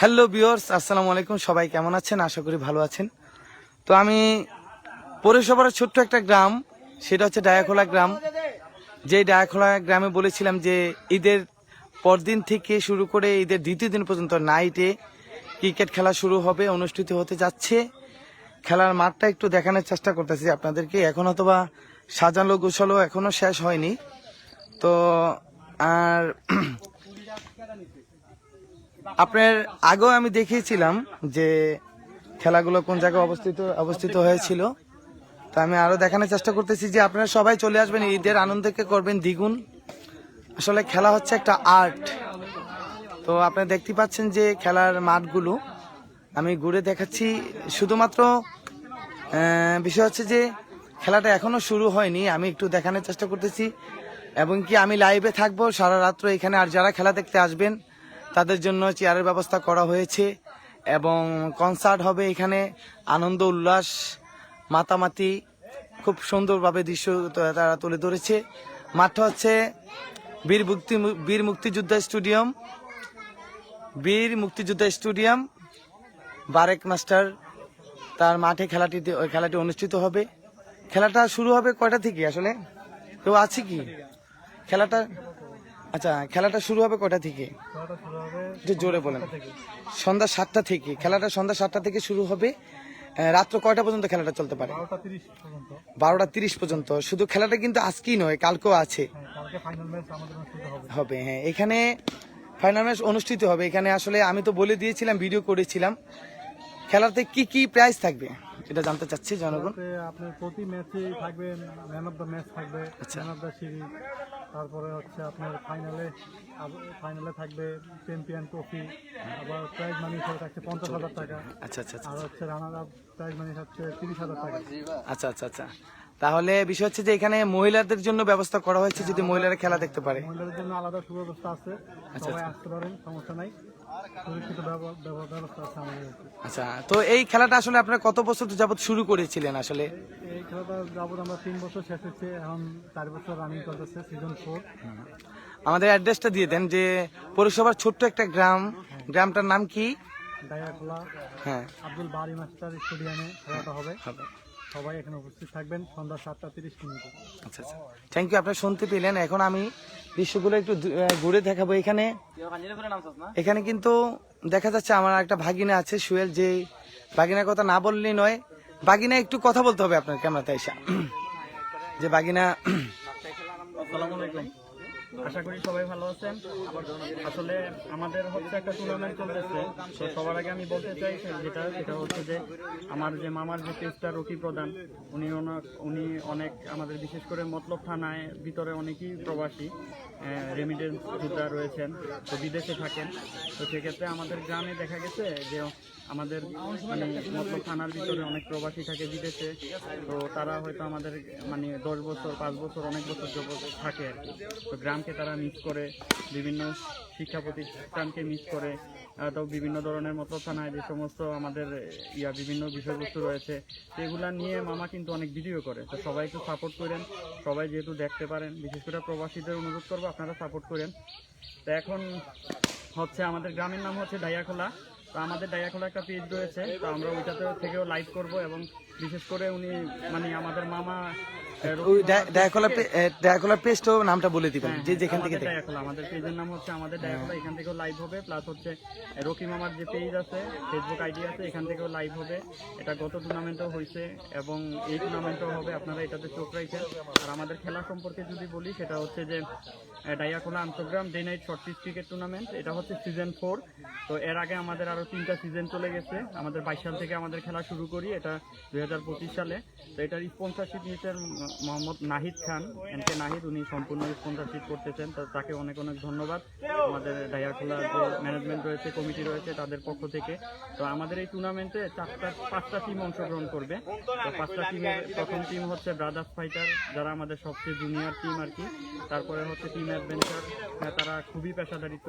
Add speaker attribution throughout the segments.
Speaker 1: Hello বিয়র্স আসসালামু আলাইকুম। সবাই কেমন আছেন? আশা করি ভালো আছেন। তো আমি পৌরসভার ছোট্ট একটা গ্রাম, সেটা হচ্ছে ডায়াখোলা গ্রাম। যে ডায়াখোলা গ্রামে বলেছিলাম যে ঈদের পরদিন থেকে শুরু করে ঈদের দ্বিতীয় দিন পর্যন্ত নাইটে ক্রিকেট খেলা শুরু হবে, অনুষ্ঠিত হতে যাচ্ছে। খেলার মাঠটা একটু দেখানোর চেষ্টা করতেছি আপনাদেরকে। এখন অথবা সাজানো গোছালো এখনও শেষ হয়নি। তো আর আপনার আগেও আমি দেখিয়েছিলাম যে খেলাগুলো কোন জায়গায় অবস্থিত অবস্থিত হয়েছিল। তো আমি আরও দেখানোর চেষ্টা করতেছি যে আপনারা সবাই চলে আসবেন, ঈদের আনন্দকে করবেন দ্বিগুণ। আসলে খেলা হচ্ছে একটা আর্ট। তো আপনারা দেখতে পাচ্ছেন যে খেলার মাঠগুলো। আমি ঘুরে দেখাচ্ছি শুধুমাত্র বিষয় হচ্ছে যে খেলাটা এখনও শুরু হয়নি, আমি একটু দেখানোর চেষ্টা করতেছি। এবং কি আমি লাইভে থাকব সারা রাত্র এখানে, আর যারা খেলা দেখতে আসবেন তাদের জন্য চেয়ারের ব্যবস্থা করা হয়েছে এবং কনসার্ট হবে এখানে। আনন্দ, উল্লাস, মাতামাতি, খুব সুন্দরভাবে দৃশ্য তারা তুলে ধরেছে। মাঠটা হচ্ছে বীর মুক্তি বীর মুক্তিযোদ্ধা স্টেডিয়াম। বীর মুক্তিযোদ্ধা স্টেডিয়াম, বারেক মাস্টার, তার মাঠে খেলাটি ওই খেলাটি অনুষ্ঠিত হবে। খেলাটা শুরু হবে কয়টা থেকে আসলে? কেউ আছে কি? খেলাটা আচ্ছা খেলাটা শুরু হবে কটা থেকে? একটু জোরে বলেন। সন্ধ্যা সাতটা থেকে খেলাটা সন্ধ্যা সাতটা থেকে শুরু হবে রাত্র কয়টা পর্যন্ত খেলাটা চলতে পারে?
Speaker 2: বারোটা তিরিশ পর্যন্ত।
Speaker 1: শুধু খেলাটা কিন্তু আজকেই নয় কালকেও আছে।
Speaker 2: হ্যাঁ, হবে।
Speaker 1: হ্যাঁ এখানে ফাইনাল ম্যাচ অনুষ্ঠিত হবে। এখানে আসলে আমি তো বলে দিয়েছিলাম ভিডিও করেছিলাম। খেলাতে কি কি প্রাইজ থাকবে? এটা জানতে চাচ্ছি জনগণ।
Speaker 2: তাতে আপনার প্রতি ম্যাচে থাকবে ম্যান অফ দ্য ম্যাচ থাকবে
Speaker 1: আচ্ছা।
Speaker 2: ম্যান অফ দ্য সিরিজ তারপরে হচ্ছে আপনার ফাইনালে ফাইনালে থাকবে চ্যাম্পিয়ন ট্রফি আবার প্রাইজ মানি হিসেবে থাকছে পঞ্চাশ হাজার টাকা।
Speaker 1: আচ্ছা আচ্ছা আচ্ছা।
Speaker 2: আর হচ্ছে রানার আপ প্রাইজ মানি হচ্ছে তিরিশ হাজার টাকা।
Speaker 1: আচ্ছা আচ্ছা আচ্ছা। তাহলে বিষয় হচ্ছে যে এখানে মহিলাদের জন্য ব্যবস্থা করা হয়েছে যদি মহিলারা খেলা দেখতে পারে।
Speaker 2: মহিলাদের জন্য আলাদা সুব্যবস্থা আছে।
Speaker 1: আচ্ছা,
Speaker 2: সবাই আসতে পারেন সমস্যা নাই।
Speaker 1: আচ্ছা তো এই খেলাটা আসলে আপনারা কত বছর যাবত শুরু করেছিলেন আসলে?
Speaker 2: এই খেলাটা যাবত আমরা তিন বছর শেষ হচ্ছে এখন চার বছর রানিং চলতেছে সিজন ফোর
Speaker 1: আমাদের অ্যাড্রেসটা দিয়ে দেন যে পৌরসভার ছোট্ট একটা গ্রাম গ্রামটার নাম কি? হ্যাঁ।
Speaker 2: আব্দুল বারি মাস্টার স্টেডিয়ামে খেলাটা হবে। সবাই এখানে উপস্থিত থাকবেন। সন্ধ্যা সাতটা তিরিশ মিনিটে।
Speaker 1: আচ্ছা আচ্ছা। থ্যাংক ইউ আপনারা শুনতে পেলেন। এখন আমি দৃশ্যগুলো একটু ঘুরে দেখাবো। এখানে এখানে কিন্তু দেখা যাচ্ছে আমার একটা ভাগিনা আছে সুয়েল যে ভাগিনার কথা না বললেই নয়। বাগিনা একটু কথা বলতে হবে আপনার ক্যামেরাতে এসে। যে ভাগিনা
Speaker 3: আসসালামু আলাইকুম। আশা করি সবাই ভালো আছেন। আসলে আমাদের হচ্ছে একটা টুর্নামেন্ট চলতেছে। তো সবার আগে আমি বলতে চাই, যেটা, সেটা হচ্ছে যে আমার যে মামার যে পেজটা রকি প্রধান, উনি উনি অনেক আমাদের বিশেষ করে মতলব থানায় ভিতরে অনেকই প্রবাসী। রেমিডেন্স যোদ্ধা রয়েছেন, তো বিদেশে থাকেন। তো সেক্ষেত্রে আমাদের গ্রামে দেখা গেছে যে আমাদের মানে মতলব থানার ভিতরে অনেক প্রবাসী থাকে বিদেশে। তো তারা হয়তো আমাদের মানে দশ বছর, পাঁচ বছর, অনেক বছর থাকে আর কি। তো গ্রামকে তারা মিস করে বিভিন্ন শিক্ষা প্রতিষ্ঠানকে মিস করে তো বিভিন্ন ধরনের মতলব থানায় যে সমস্ত আমাদের ইয়া বিভিন্ন বিষয়বস্তু রয়েছে, সেগুলা নিয়ে মামা কিন্তু অনেক ভিডিও করে। তো সবাই একটু সাপোর্ট করেন, সবাই যেহেতু দেখতে পারেন, বিশেষ করে প্রবাসীদের অনুরোধ করব আপনারা সাপোর্ট করেন। তো এখন হচ্ছে আমাদের গ্রামের নাম হচ্ছে ডাইয়াখোলা। তো আমাদের ডাইয়াখোলা একটা পেজ রয়েছে, তো আমরা ওইটাতে থেকেও লাইভ করব এবং বিশেষ করে উনি মানে আমাদের মামা
Speaker 1: ওই ডায়াকোলা ডায়াকোলা পেস্টও নামটা বলে দিবেন যে যেখান থেকে
Speaker 3: আমাদের
Speaker 1: দেখেন।
Speaker 3: আমাদের পেজের নাম হচ্ছে আমাদের ডায়াখোলা এখান থেকেও লাইভ হবে প্লাস হচ্ছে রকি মামার যে পেজ আছে ফেসবুক আইডি আছে এখান থেকেও লাইভ হবে। এটা গত টুর্নামেন্টও হয়েছে এবং এই টুর্নামেন্টও হবে আপনারা এটাতে চোখ রাখেন। আর আমাদের খেলা সম্পর্কে যদি বলি সেটা হচ্ছে যে ah, Dayakhola আন্তগ্রাম day night short pitch cricket tournament এটা হচ্ছে সিজন ফোর তো এর আগে আমাদের আরও তিনটা সিজন চলে গেছে। আমাদের বাইশ সাল থেকে আমাদের খেলা শুরু করি এটা দুই হাজার পঁচিশ সালে। তো এটার স্পন্সরশিপ নিয়েছেন ম- মোহাম্মদ নাহিদ খান এন কে নাহিদ, উনি সম্পূর্ণ স্পন্সরশিপ করতেছেন, তো তাকে অনেক অনেক ধন্যবাদ। আমাদের ডায়াখোলার যে ম্যানেজমেন্ট রয়েছে কমিটি রয়েছে তাদের পক্ষ থেকে। তো আমাদের এই টুর্নামেন্টে চারটা, পাঁচটা টিম অংশগ্রহণ করবে। তো পাঁচটা টিমের প্রথম টিম হচ্ছে ব্রাদার্স ফাইটার যারা আমাদের সবচেয়ে জুনিয়র টিম আর কি। তারপরে হচ্ছে টিম ম্যাচ ভেঞ্চার তারা খুবই পেশাদারিত্ব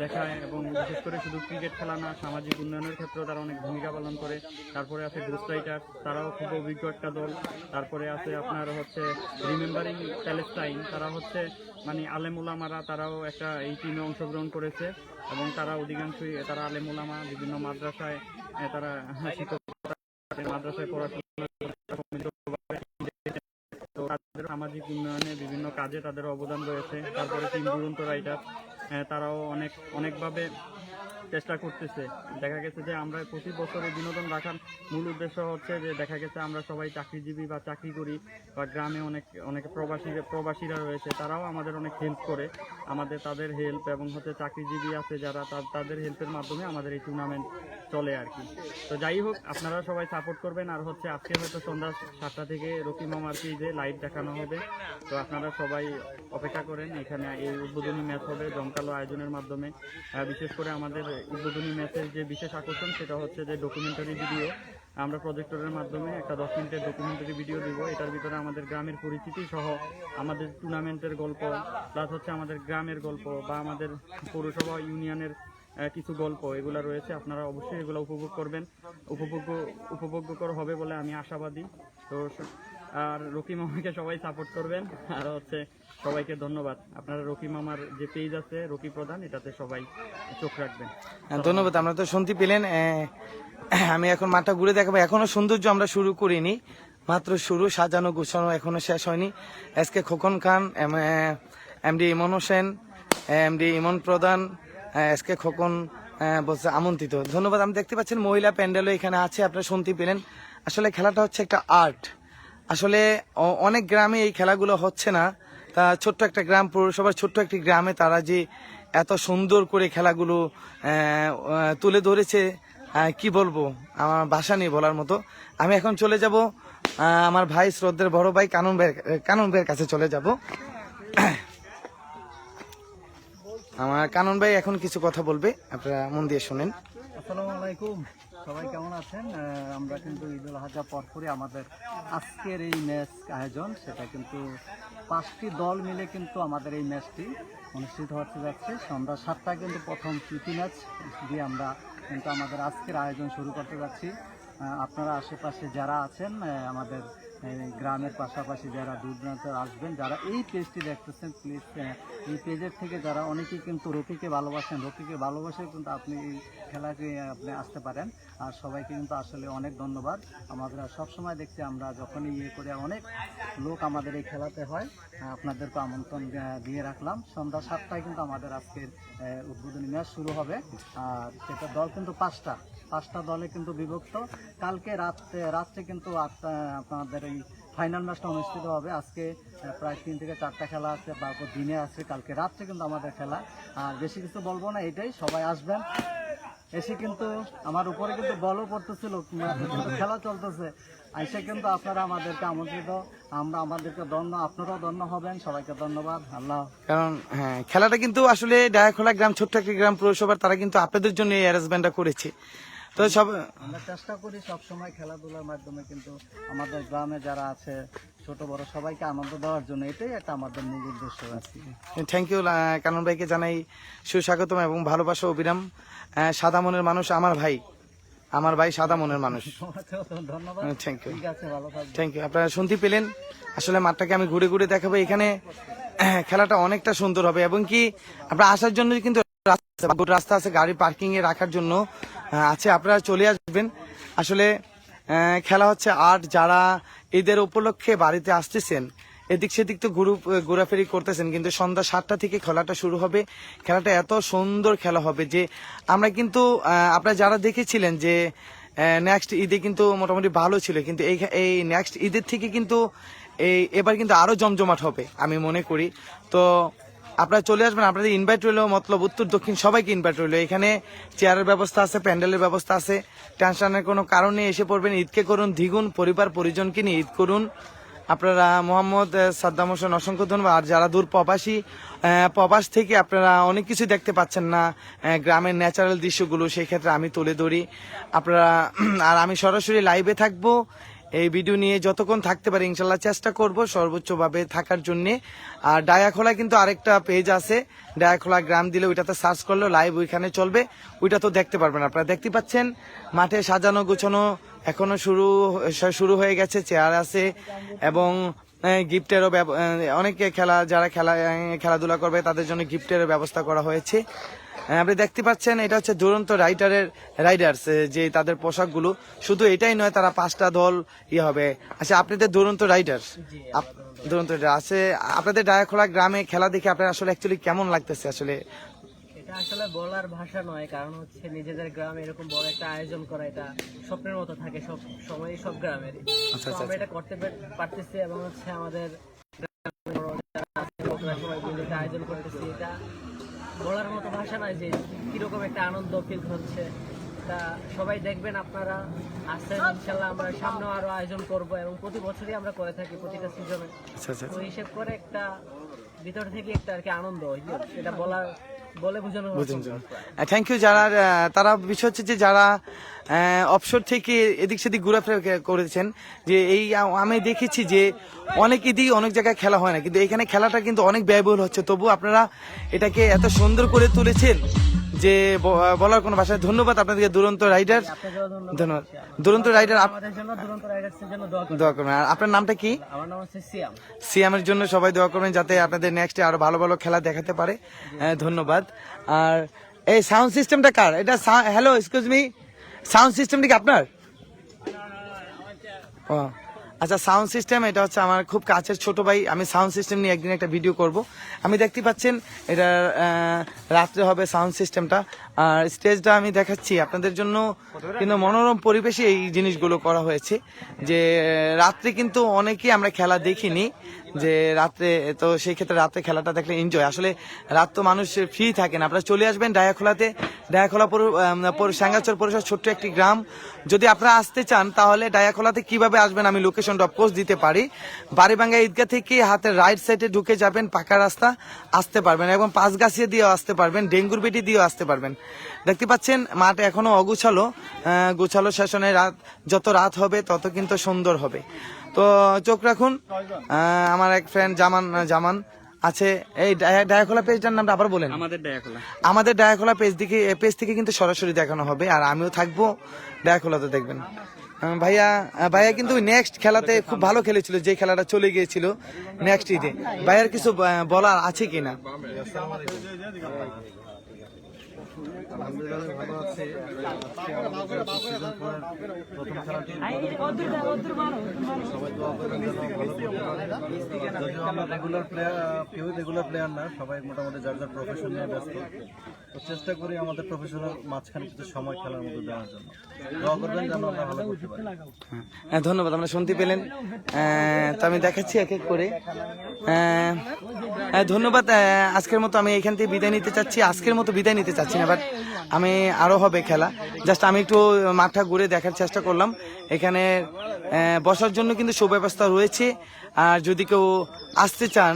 Speaker 3: দেখায় এবং বিশেষ করে শুধু ক্রিকেট খেলা না, সামাজিক উন্নয়নের ক্ষেত্রেও তারা অনেক ভূমিকা পালন করে। তারপরে আছে ঘোস্ট রাইটার তারাও খুব অভিজ্ঞ একটা দল। তারপরে আছে আপনার হচ্ছে রিমেম্বারিং প্যালেস্টাইন তারা হচ্ছে মানে আলেমুলামারা তারাও একটা এই টিমে অংশগ্রহণ করেছে এবং তারা অধিকাংশই তারা আলেমুলামা বিভিন্ন মাদ্রাসায় তারা শিক্ষক মাদ্রাসায় পড়াশোনা তো তাদের সামাজিক উন্নয়নে বিভিন্ন কাজে তাদের অবদান রয়েছে। তারপরে টিম দুরন্ত রাইটার তারাও অনেক, অনেকভাবে চেষ্টা করতেছে। দেখা গেছে যে আমরা প্রতি বছরে বিনোদন রাখার মূল উদ্দেশ্য হচ্ছে যে দেখা গেছে আমরা সবাই চাকরিজীবী বা চাকরি করি বা গ্রামে অনেক অনেক প্রবাসী, প্রবাসীরা রয়েছে, তারাও আমাদের অনেক হেল্প করে। আমাদের তাদের হেল্প এবং হচ্ছে চাকরিজীবী আছে যারা তাদের হেল্পের মাধ্যমে আমাদের এই টুর্নামেন্ট চলে আর কি। তো যাই হোক, আপনারা সবাই সাপোর্ট করবেন আর হচ্ছে আজকে হয়তো সন্ধ্যা সাতটা থেকে রকি মামার যে লাইভ দেখানো হবে, তো আপনারা সবাই অপেক্ষা করেন। এখানে এই উদ্বোধনী ম্যাচ হবে, জমকালো আয়োজনের মাধ্যমে। বিশেষ করে আমাদের উদ্বোধনী ম্যাচের যে বিশেষ আকর্ষণ, সেটা হচ্ছে যে ডকুমেন্টারি ভিডিও আমরা প্রজেক্টরের মাধ্যমে একটা দশ মিনিটের ডকুমেন্টারি ভিডিও দিব। এটার ভিতরে আমাদের গ্রামের পরিচিতি সহ আমাদের টুর্নামেন্টের গল্প প্লাস হচ্ছে আমাদের গ্রামের গল্প বা আমাদের পৌরসভা ইউনিয়নের কিছু গল্প, এগুলো রয়েছে। আপনারা অবশ্যই এগুলো উপভোগ করবেন। উপভোগ্য, উপভোগ্যকর হবে বলে আমি আশাবাদী। তো আর রকি মামাকে সবাই সাপোর্ট করবেন। আর হচ্ছে সবাইকে ধন্যবাদ। আপনারা রকি মামার যে পেজ আছে রকি প্রধান এটাতে সবাই চোখ রাখবেন।
Speaker 1: হ্যাঁ, ধন্যবাদ। আমরা তো শুনতে পেলেন আমি এখন মাঠটা ঘুরে দেখাবো। এখনও সৌন্দর্য আমরা শুরু করিনি। মাত্র শুরু সাজানো গুছানো এখনও শেষ হয়নি। SK Khokon Khan MD Emon Hossain MD Emon প্রধান এসকে খোকন বলছে আমন্ত্রিত। ধন্যবাদ। আমি দেখতে পাচ্ছেন মহিলা প্যান্ডেলও এখানে আছে আপনারা শুনতে পেলেন। আসলে খেলাটা হচ্ছে একটা আর্ট আসলে অনেক গ্রামে এই খেলাগুলো হচ্ছে না। তা ছোট্ট একটা গ্রাম, পৌরসভার ছোট্ট একটি গ্রামে তারা যে এত সুন্দর করে খেলাগুলো তুলে ধরেছে কি বলব? আমার ভাষা নেই বলার মতো। আমি এখন চলে যাব আমার ভাই শ্রদ্ধের বড় ভাই কানন ভাইয়ের কানন ভাইয়ের কাছে চলে যাব। আমার কানন ভাই এখন কিছু কথা বলবে, আপনারা মন দিয়ে শোনেন।
Speaker 2: আসসালামু আলাইকুম। সবাই কেমন আছেন? আমরা কিন্তু ঈদ উল আজহা পরপরই আমাদের আজকের এই ম্যাচ আয়োজন। সেটা কিন্তু পাঁচটি দল মিলে কিন্তু আমাদের এই ম্যাচটি অনুষ্ঠিত হতে যাচ্ছে। সন্ধ্যা সাতটায় কিন্তু প্রথম প্রীতি ম্যাচ দিয়ে আমরা কিন্তু আমাদের আজকের আয়োজন শুরু করতে যাচ্ছি। আপনারা আশেপাশে যারা আছেন আমাদের গ্রামের পাশাপাশি যারা দূর দূরান্ত আসবেন, যারা এই পেজটি দেখতেছেন প্লিজ এই পেজের থেকে যারা অনেকেই কিন্তু রকিকে ভালোবাসেন রকিকে ভালোবাসে কিন্তু আপনি এই খেলাকে আপনি আসতে পারেন। আর সবাইকে কিন্তু আসলে অনেক ধন্যবাদ। আমাদের সবসময় দেখছি আমরা যখনই ইয়ে করে অনেক লোক আমাদের এই খেলাতে হয় আপনাদেরকে আমন্ত্রণ দিয়ে রাখলাম। সন্ধ্যা সাতটায় কিন্তু আমাদের আজকের উদ্বোধনী ম্যাচ শুরু হবে। আর সেটা দল কিন্তু পাঁচটা। পাঁচটা দলে কিন্তু বিভক্ত। কালকে রাত্রে রাত্রে কিন্তু আপনাদের এই ফাইনাল ম্যাচটা অনুষ্ঠিত হবে। আজকে প্রায় তিন থেকে চারটা খেলা আছে তারপর দিনে আছে, কালকে রাত্রে কিন্তু আমাদের খেলা। আর বেশি কিছু বলব না এটাই সবাই আসবেন। এসে কিন্তু আমার উপরে কিন্তু বলও পড়তেছিল খেলা চলতেছে। এসে কিন্তু আপনারা আমাদেরকে আমন্ত্রিত। আমরা, আমাদেরকে ধন্য, আপনারাও ধন্য হবেন, সবাইকে ধন্যবাদ। আল্লাহ
Speaker 1: কারণ হ্যাঁ খেলাটা কিন্তু আসলে ডায়াখোলা গ্রাম, ছোট্ট একটি গ্রাম পৌরসভার, তারা কিন্তু আপনাদের জন্য এই অ্যারেঞ্জমেন্টটা করেছে। তো সব
Speaker 2: আমরা চেষ্টা করি সব সময় খেলাধুলার মাধ্যমে কিন্তু আমাদের গ্রামে যারা আছে ছোট বড় সবাইকে আনন্দ দেওয়ার জন্য এটাই একটা আমাদের মূল উদ্দেশ্য আছে।
Speaker 1: থ্যাংক ইউ কানন ভাইকে জানাই সুস্বাগতম এবং ভালোবাসা অবিরাম সাদা মনের মানুষ আমার ভাই। আমার ভাই সাদা মনের মানুষ।
Speaker 2: ধন্যবাদ।
Speaker 1: থ্যাংক ইউ থ্যাংক ইউ আপনারা শুনতে পেলেন। আসলে মাঠটাকে আমি ঘুরে ঘুরে দেখাবো। এখানে খেলাটা অনেকটা সুন্দর হবে এবং কি আপনারা আসার জন্য কিন্তু রাস্তা আছে, রাস্তা আছে গাড়ি পার্কিং এ রাখার জন্য। আছে আপনারা চলে আসবেন। আসলে খেলা হচ্ছে আট, যারা ঈদের উপলক্ষে বাড়িতে আসতেছেন, এদিক সেদিক তো ঘুরু, ঘোরাফেরি করতেছেন, কিন্তু সন্ধ্যা সাতটা থেকে খেলাটা শুরু হবে। খেলাটা এত সুন্দর খেলা হবে যে, আমরা কিন্তু আপনারা যারা দেখেছিলেন যে নেক্সট ঈদে কিন্তু মোটামুটি ভালো ছিল, কিন্তু এই এই নেক্সট ঈদের থেকে কিন্তু, এই, এবার কিন্তু আরও জমজমাট হবে, আমি মনে করি। তো আপনারা চলে আসবেন, আপনাদের ইনভাইট রইল, মতলব উত্তর, দক্ষিণ, সবাইকে ইনভাইট রইল। এখানে চেয়ারের ব্যবস্থা আছে, প্যান্ডেলের ব্যবস্থা আছে। টেনশনের কোনো কারণে এসে পড়বেন ঈদকে করুন, দ্বিগুণ, পরিবার, পরিজনকে নিয়ে ঈদ করুন। আপনারা মোহাম্মদ সাদ্দাম হোসেন, অসংখ্য ধন্যবাদ। আর যারা দূর প্রবাসী প্রবাস থেকে আপনারা অনেক কিছু দেখতে পাচ্ছেন না গ্রামের ন্যাচারাল দৃশ্যগুলো, সেই ক্ষেত্রে আমি তুলে ধরি। আপনারা, আর আমি সরাসরি লাইভে থাকব। এই ভিডিও নিয়ে যতক্ষণ থাকতে পারি, ইনশাল্লাহ চেষ্টা করব সর্বোচ্চভাবে থাকার জন্য। আর ডায়াখোলা কিন্তু আরেকটা পেজ আছে। ডায়াখোলা গ্রাম দিলে ওইটাতে সার্চ করলে লাইভ ওইখানে চলবে। ওইটা তো দেখতে পারবেন আপনারা। দেখতে পাচ্ছেন, মাঠে সাজানো গুছানো এখনও শুরু শুরু হয়ে গেছে, চেয়ার আছে এবং গিফটেরও অনেকে খেলা, যারা খেলা খেলাধুলা করবে তাদের জন্য গিফটেরও ব্যবস্থা করা হয়েছে। আপনি দেখতে পাচ্ছেন এটা হচ্ছে দুরন্ত রাইডারের রাইডার্স যে তাদের পোশাকগুলো। শুধু এটাই নয় তারা পাঁচটা দল ইয়ে হবে। আচ্ছা আপনাদের দুরন্ত রাইডার দুরন্ত রাইডার আছে আপনাদের ডায়াখোলা গ্রামে খেলা দেখে আপনার আসলে অ্যাকচুয়ালি কেমন লাগতেছে আসলে?
Speaker 4: এটা আসলে বলার ভাষা নয় কারণ হচ্ছে নিজেদের গ্রামে এরকম বড় একটা আয়োজন করা এটা স্বপ্নের মতো থাকে সব সময় সব গ্রামের
Speaker 1: আচ্ছা, আচ্ছা,
Speaker 4: আমরা এটা করতে পারতেছি এবং হচ্ছে আমাদের আয়োজন করতেছি। এটা বলার মতো ভাষা নয় যে কীরকম একটা আনন্দ ফিল হচ্ছে। তা সবাই দেখবেন আপনারা আসছেন ইনশাল্লাহ আমরা সামনে আরও আয়োজন করব এবং প্রতি বছরই আমরা করে থাকি প্রতিটা সিজনে
Speaker 1: আচ্ছা আচ্ছা।
Speaker 4: তো হিসেব করে একটা ভিতর থেকে একটা আর কি আনন্দ এটা বলার
Speaker 1: থ্যাংক ইউ যারা তারা বিষয় হচ্ছে যে যারা অবসর থেকে এদিক সেদিক ঘোরাফেরা করেছেন যে এই আমি দেখেছি যে অনেক ইদি অনেক জায়গায় খেলা হয় না কিন্তু এখানে খেলাটা কিন্তু অনেক ব্যয়বহুল হচ্ছে। তবু আপনারা এটাকে এত সুন্দর করে তুলেছেন যে বলার কোনো ভাষায় ধন্যবাদ আপনাদেরকে দুরন্ত রাইডার।
Speaker 4: ধন্যবাদ।
Speaker 1: দুরন্ত রাইডার
Speaker 4: দোয়া করবেন।
Speaker 1: আর আপনার নামটা কি?
Speaker 4: আমার নাম হচ্ছে সিয়াম।
Speaker 1: সিএমের জন্য সবাই দোয়া করবেন যাতে আপনাদের নেক্সটে আরও ভালো ভালো খেলা দেখাতে পারে। হ্যাঁ, ধন্যবাদ। আর এই সাউন্ড সিস্টেমটা কার? এটা হ্যালো এক্সকিউজ মি সাউন্ড সিস্টেমটা কি আপনার? ও। আচ্ছা সাউন্ড সিস্টেম এটা হচ্ছে আমার খুব কাছের ছোট ভাই। আমি সাউন্ড সিস্টেম নিয়ে একদিন একটা ভিডিও করব। আমি দেখতে পাচ্ছেন, এটা রাত্রে হবে সাউন্ড সিস্টেমটা আর স্টেজটা আমি দেখাচ্ছি আপনাদের জন্য। কিন্তু মনোরম পরিবেশে এই জিনিসগুলো করা হয়েছে যে, রাত্রে কিন্তু অনেকেই আমরা খেলা দেখিনি। যে রাত্রে তো সেই ক্ষেত্রে রাত্রে খেলাটা দেখলে এনজয় আসলে রাত তো মানুষ ফ্রি থাকে না। আপনারা চলে আসবেন ডায়াখোলাতে। ডায়াখোলা সাঙ্গাচর পরিষদ ছোট্ট একটি গ্রাম। যদি আপনারা আসতে চান, তাহলে ডায়াখোলাতে কীভাবে আসবেন আমি লোকেশনটা অফকোর্স দিতে পারি। বাড়িভাঙ্গা ঈদগাহ থেকে হাতের রাইট সাইডে ঢুকে যাবেন, পাকা রাস্তা, আসতে পারবেন এবং পাঁচগাছিয়া দিয়েও আসতে পারবেন ডেঙ্গুর বেটি দিয়েও আসতে পারবেন। দেখতে পাচ্ছেন, মাঠ এখনও অগুছালো। গোছালো শাসনে রাত, যত রাত হবে, তত কিন্তু সুন্দর হবে। তো চোখ রাখুন। আমার এক ফ্রেন্ড জামান জামান আছে। এই ডায়া- ডায়াখোলা পেজটার নামটা আবার বলেন।
Speaker 3: আমাদের ডায়াখোলা।
Speaker 1: আমাদের ডায়াখোলা পেজ দিকে পেজ থেকে কিন্তু সরাসরি দেখানো হবে আর আমিও থাকব ডায়াখোলাতে দেখবেন। ভাইয়া ভাইয়া কিন্তু নেক্সট খেলাতে খুব ভালো খেলেছিল যে খেলাটা চলে গিয়েছিল নেক্সট ঈদে। ভাইয়ার কিছু বলার আছে কিনা?
Speaker 2: রেগুলার প্লেয়ার না সবাই মোটামুটি যার যার নিয়ে চেষ্টা করি আমাদের প্রফেশনাল মাঝখানে কিছু সময় খেলার মধ্যে দেওয়ার জন্য করবেন
Speaker 1: হ্যাঁ ধন্যবাদ, আমরা শুনতে পেলেন। তো আমি দেখাচ্ছি এক এক করে। ধন্যবাদ আজকের মতো আমি এখান থেকে বিদায় নিতে চাচ্ছি। আজকের মতো বিদায় নিতে চাচ্ছি না বাট আমি আরও হবে খেলা। জাস্ট আমি একটু মাঠটা ঘুরে দেখার চেষ্টা করলাম। এখানে বসার জন্য কিন্তু সুব্যবস্থা রয়েছে। আর যদি কেউ আসতে চান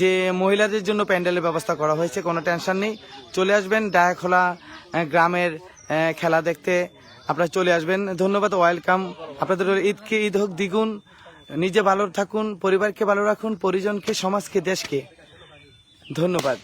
Speaker 1: যে মহিলাদের জন্য প্যান্ডেলের ব্যবস্থা করা হয়েছে, কোনো টেনশন নেই। চলে আসবেন ডায়াখোলা গ্রামের খেলা দেখতে। আপনারা চলে আসবেন। ধন্যবাদ, ওয়েলকাম। আপনাদের ঈদকে ঈদ হোক দ্বিগুণ। নিজে ভালো থাকুন, পরিবারকে ভালো রাখুন, পরিজনকে, সমাজকে, দেশকে। ধন্যবাদ।